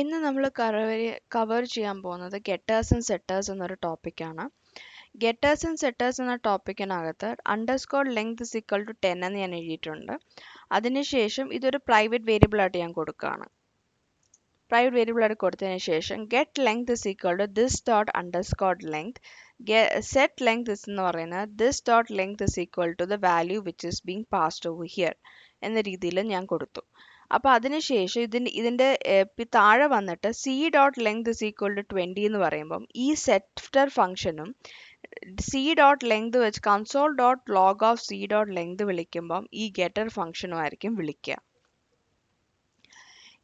ഇന്ന് നമ്മൾ കവർ ചെയ്യാൻ പോകുന്നത് ഗെറ്റേഴ്സ് ആൻഡ് സെറ്റേഴ്സ് എന്നൊരു ടോപ്പിക്കാണ് ഗെറ്റേഴ്സ് ആൻഡ് സെറ്റേഴ്സ് എന്ന ടോപ്പിക്കിനകത്ത് underscore length is equal to ten എന്ന് ഞാൻ എഴുതിയിട്ടുണ്ട്. അതിനുശേഷം ഇതൊരു പ്രൈവറ്റ് വേരിയബിൾ ആയിട്ട് ഞാൻ കൊടുക്കുകയാണ് പ്രൈവറ്റ് വേരിയബിൾ ആയിട്ട് കൊടുത്തതിന് ശേഷം get length is equal to this dot underscored length set length is എന്ന് പറയുന്നത് this dot length is equal to the value which is being passed over here എന്ന രീതിയിൽ ഞാൻ കൊടുത്തു. അപ്പോൾ അതിനുശേഷം ഇതിന് ഇതിന്റെ താഴെ വന്നിട്ട് C dot length is equal to twenty എന്ന് പറയുമ്പം ഈ സെറ്റർ ഫംഗ്ഷനും സി ഡോട്ട് ലെങ്ത് വെച്ച് console dot log of C dot length വിളിക്കുമ്പം ഈ ഗെറ്റർ ഫംഗ്ഷനും ആയിരിക്കും വിളിക്കുക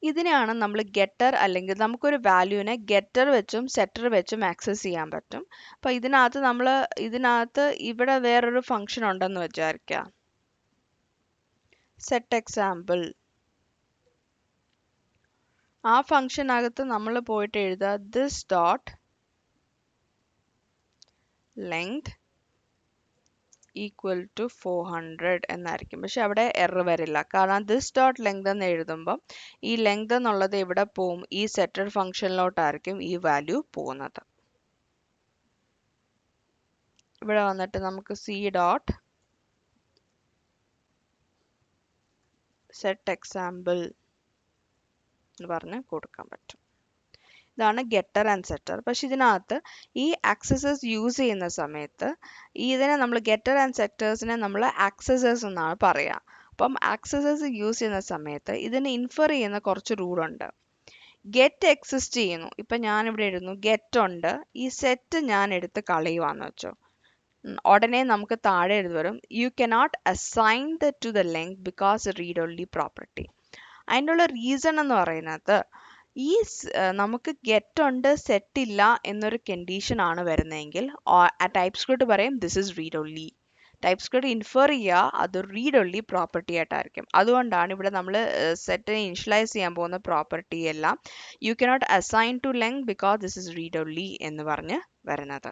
ഇതിനെയാണ് നമ്മൾ ഗെറ്റർ അല്ലെങ്കിൽ നമുക്കൊരു വാല്യൂവിനെ ഗെറ്റർ വെച്ചും സെറ്റർ വെച്ചും ആക്സസ് ചെയ്യാൻ പറ്റും. അപ്പോൾ ഇതിനകത്ത് നമ്മൾ ഇതിനകത്ത് ഇവിടെ വേറൊരു ഫംഗ്ഷൻ ഉണ്ടെന്ന് വിചാരിക്കുക സെറ്റ് എക്സാമ്പിൾ ആ ഫംഗ്ഷനകത്ത് നമ്മൾ പോയിട്ട് എഴുതുക this dot length equal to four hundred എന്നായിരിക്കും. പക്ഷെ അവിടെ എറർ വരില്ല. കാരണം ദിസ് ഡോട്ട് ലെങ്ത് എന്ന് എഴുതുമ്പം ഈ ലെങ്ത് എന്നുള്ളത് ഇവിടെ പോവും? ഈ സെറ്റഡ് ഫംഗ്ഷനിലോട്ടായിരിക്കും ഈ വാല്യൂ പോകുന്നത്. ഇവിടെ വന്നിട്ട് നമുക്ക് സി ഡോട്ട് സെറ്റ് എക്സാമ്പിൾ എന്ന് പറഞ്ഞ് കൊടുക്കാൻ പറ്റും. ഇതാണ് ഗെറ്റർ ആൻഡ് സെറ്റർ പക്ഷെ ഇതിനകത്ത് ഈ ആക്സസസ് യൂസ് ചെയ്യുന്ന സമയത്ത് ഇതിനെ നമ്മൾ ഗെറ്റർ ആൻഡ് സെറ്റേഴ്സിനെ നമ്മൾ ആക്സസേഴ്സ് എന്നാണ് പറയുക അപ്പം ആക്സസേഴ്സ് യൂസ് ചെയ്യുന്ന സമയത്ത് ഇതിന് ഇൻഫർ ചെയ്യുന്ന കുറച്ച് റൂളുണ്ട് ഗെറ്റ് എക്സിസ്റ്റ് ചെയ്യുന്നു. ഇപ്പം ഞാനിവിടെ എഴുതുന്നു ഗെറ്റ് ഉണ്ട്. ഈ സെറ്റ് ഞാൻ എടുത്ത് കളയുവാന്ന് വെച്ചോ. ഉടനെ നമുക്ക് താഴെ എഴുതി വരും you cannot assign the to the length because read only property അതിന്റെ ഉള്ള റീസൺ എന്ന് പറയുന്നത് ഈ നമുക്ക് ഗെറ്റ് ഉണ്ട് സെറ്റ് ഇല്ല എന്നൊരു കണ്ടീഷൻ ആണ് വരുന്നതെങ്കിൽ ടൈപ്പ് സ്ക്രിപ്റ്റ് പറയും this is read only TypeScript infer ചെയ്യുക അത് റീഡ് ഒൺലി പ്രോപ്പർട്ടി ആയിട്ടായിരിക്കും. അതുകൊണ്ടാണ് ഇവിടെ നമ്മൾ സെറ്റിനെ ഇനിഷ്യലൈസ് ചെയ്യാൻ പോകുന്ന പ്രോപ്പർട്ടി എല്ലാം you cannot assign to length because this is read only എന്ന് പറഞ്ഞ് വരുന്നത്.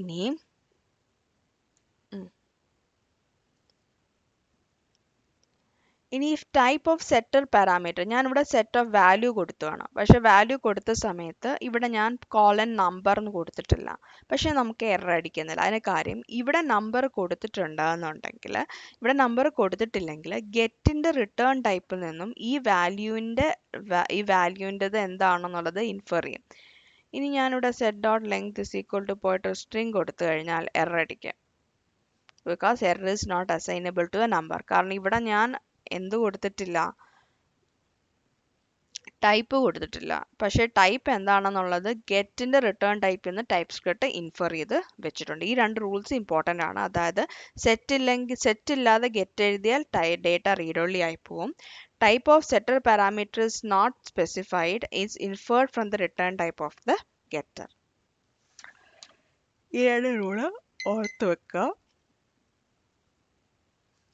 ഇനിയും ഇനി ടൈപ്പ് ഓഫ് സെറ്റർ പാരാമീറ്റർ ഞാൻ ഇവിടെ സെറ്റ് ഓഫ് വാല്യൂ കൊടുത്തതാണ്. പക്ഷെ വാല്യൂ കൊടുത്ത സമയത്ത് ഇവിടെ ഞാൻ കോളൻ നമ്പർ എന്ന് കൊടുത്തിട്ടില്ല. പക്ഷേ നമുക്ക് എറർ അടിക്കുന്നില്ല. അതിന് കാര്യം ഇവിടെ നമ്പർ കൊടുത്തിട്ടുണ്ട് എന്നുണ്ടെങ്കിൽ ഇവിടെ നമ്പർ കൊടുത്തിട്ടില്ലെങ്കിൽ ഗെറ്റിന്റെ റിട്ടേൺ ടൈപ്പിൽ നിന്നും ഈ വാല്യൂവിന്റെ ഈ വാല്യൂവിന്റെത് എന്താണെന്നുള്ളത് ഇൻഫർ ചെയ്യും. ഇനി ഞാനിവിടെ set dot length is equal to പോയിട്ട് സ്ട്രിങ് കൊടുത്തു കഴിഞ്ഞാൽ എറർ അടിക്കും. Because error is not assignable to a number കാരണം ഇവിടെ ഞാൻ എന്ത് കൊടുത്തിട്ടില്ല? ടൈപ്പ് കൊടുത്തിട്ടില്ല. പക്ഷേ ടൈപ്പ് എന്താണെന്നുള്ളത് ഗെറ്റിന്റെ റിട്ടേൺ ടൈപ്പിൽ നിന്ന് ടൈപ്പ് സ്ക്രിപ്റ്റ് ഇൻഫർ ചെയ്ത് വെച്ചിട്ടുണ്ട്. ഈ രണ്ട് റൂൾസ് ഇമ്പോർട്ടന്റ് ആണ്. അതായത് സെറ്റ് ഇല്ലെങ്കിൽ സെറ്റ് ഇല്ലാതെ ഗെറ്റ് എഴുതിയാൽ ഡേറ്റ റീഡ് ഓൺലി ആയി പോവും. Type of setter parameter is not specified is inferred from the return type of the getter ഈ രണ്ട് റൂൾ ഓർത്ത് വെക്കുക.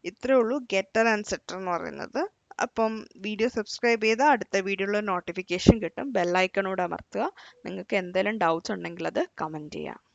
ഇത്രേ ഉള്ളൂ. ഗെറ്റർ ആൻഡ് സെറ്റർ എന്ന് പറയുന്നത്. അപ്പം വീഡിയോ സബ്സ്ക്രൈബ് ചെയ്താൽ അടുത്ത വീഡിയോയിലുള്ള നോട്ടിഫിക്കേഷൻ കിട്ടും. ബെല്ലൈക്കണോട് അമർത്തുക. നിങ്ങൾക്ക് എന്തെങ്കിലും ഡൗട്ട്സ് ഉണ്ടെങ്കിൽ അത് കമന്റ് ചെയ്യാം.